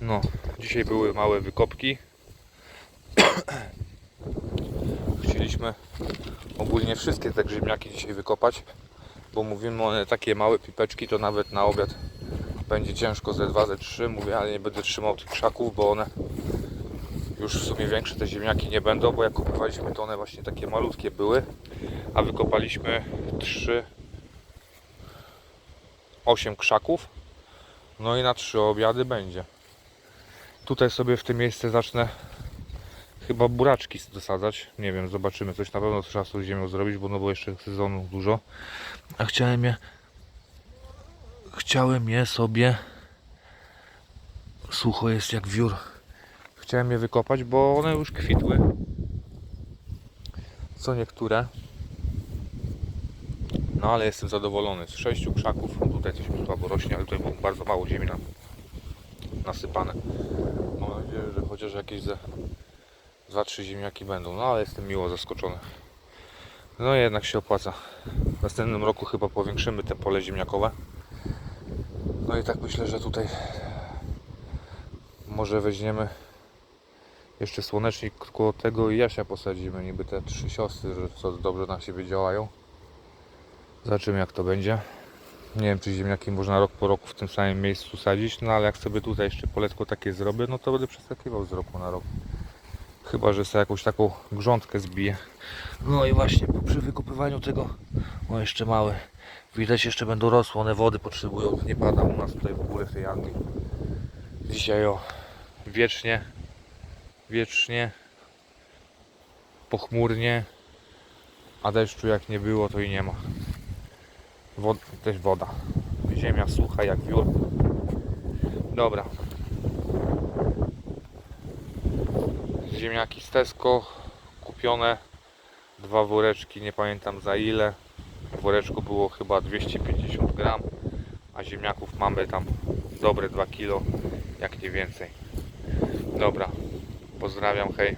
No, dzisiaj były małe wykopki. Chcieliśmy ogólnie wszystkie te grzybniaki dzisiaj wykopać, bo mówimy one takie małe pipeczki, to nawet na obiad będzie ciężko ze 2, ze 3. Mówię, ale nie będę trzymał tych krzaków, bo one już w sumie większe te ziemniaki nie będą, bo jak kupowaliśmy to one właśnie takie malutkie były, a wykopaliśmy 3 8 krzaków. No i na trzy obiady będzie. Tutaj sobie w tym miejscu zacznę chyba buraczki dosadzać. Nie wiem, zobaczymy. Coś na pewno trzeba z ziemią zrobić, bo no bo jeszcze sezonu dużo. A chciałem je chciałem je sobie sucho jest jak wiór. Chciałem je wykopać, bo one już kwitły. Co niektóre. No ale jestem zadowolony. Z sześciu krzaków, tutaj coś słabo rośnie, ale tutaj było bardzo mało ziemi na, nasypane. Mam nadzieję, że chociaż jakieś ze 2-3 ziemniaki będą. No ale jestem miło zaskoczony. No jednak się opłaca. W następnym roku chyba powiększymy te pole ziemniakowe. No i tak myślę, że tutaj może weźmiemy jeszcze słonecznik koło tego i jasia posadzimy. Niby te trzy siostry, że co dobrze na siebie działają. Zobaczymy jak to będzie. Nie wiem czy ziemniaki można rok po roku w tym samym miejscu sadzić, no ale jak sobie tutaj jeszcze poletko takie zrobię, no to będę przeskakiwał z roku na rok. Chyba, że sobie jakąś taką grządkę zbiję. No i właśnie przy wykopywaniu tego, o jeszcze małe, widać jeszcze będą rosły, one wody potrzebują, nie pada u nas tutaj w ogóle w tej Anglii. Dzisiaj o, wiecznie, wiecznie, pochmurnie, a deszczu jak nie było to i nie ma. Wod, też woda. Ziemia sucha jak wiór. Dobra. Ziemniaki z Tesco kupione. Dwa woreczki, nie pamiętam za ile. W woreczku było chyba 250 gram, a ziemniaków mamy tam dobre 2 kilo, jak nie więcej. Dobra. Pozdrawiam, hej.